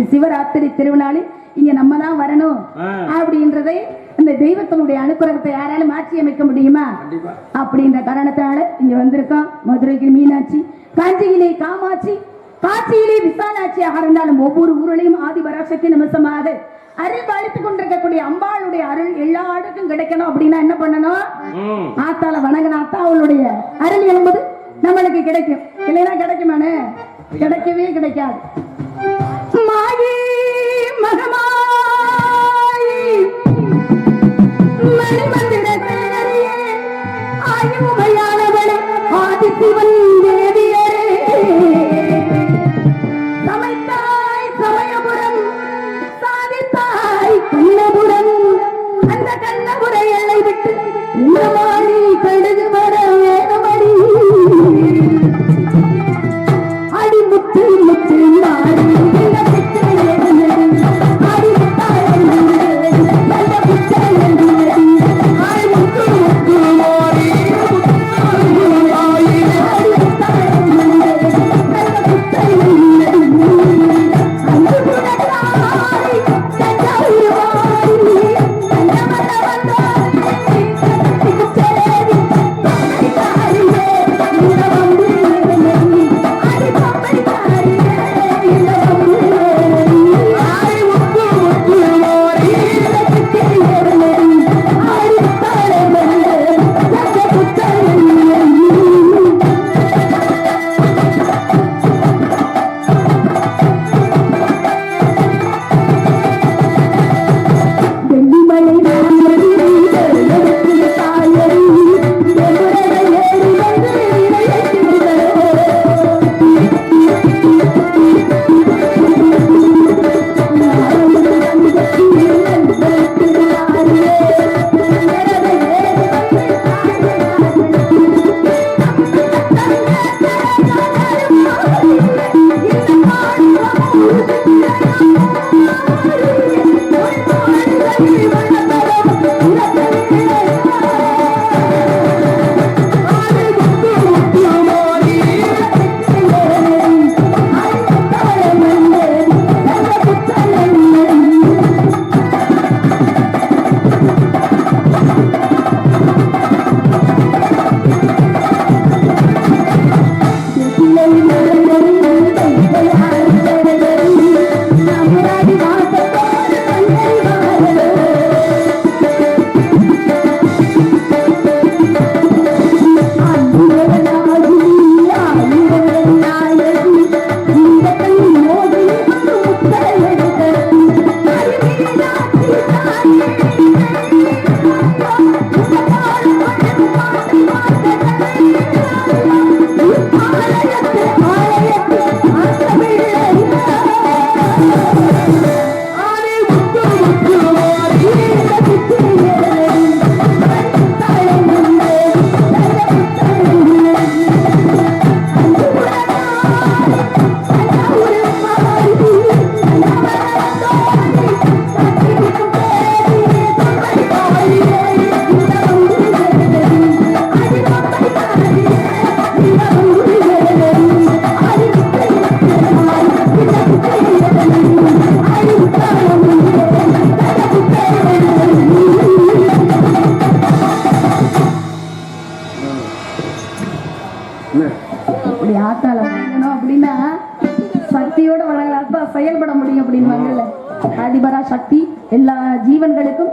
இன்னைக்கு சிவராத்திரி திருவிழாவில் இங்க நம்ம தான் வரணும். அப்படின்றதை இந்த தெய்வத்தினுடைய அனுக்கிரகத்தை யாராலும் மாற்றி அமைக்க முடியுமா? அப்படின்ற காரணத்தால இங்க வந்திருக்கோம். மதுரைக்கு மீனாட்சி காஞ்சியிலே காமாட்சி காட்சியிலே விசாலாட்சியாக இருந்தாலும் ஒவ்வொரு ஊரிலையும் ஆதி பராசக்தி நிமிஷமாக அருள் பாலித்துக் கொண்டிருக்கக்கூடிய அம்பாளுடைய அருள் எல்லா ஆளுக்கும் கிடைக்கணும் அப்படின்னா என்ன பண்ணணும்? ஆத்தால வணங்கினாத்தா அவளுடைய அருள் என்பது நம்மளுக்கு கிடைக்கும். இல்லைன்னா கிடைக்குமானே கிடைக்கவே கிடைக்காது. மணிமந்திர சேனரியே ஆயுமையானவளே ஆதிசிவன் அப்படி ஆத்தால வாங்கணும் அப்படின்னா சக்தியோட வணங்கலாம் செயல்பட முடியும் அப்படின்னு ஆதிபரா சக்தி எல்லா ஜீவன்களுக்கும்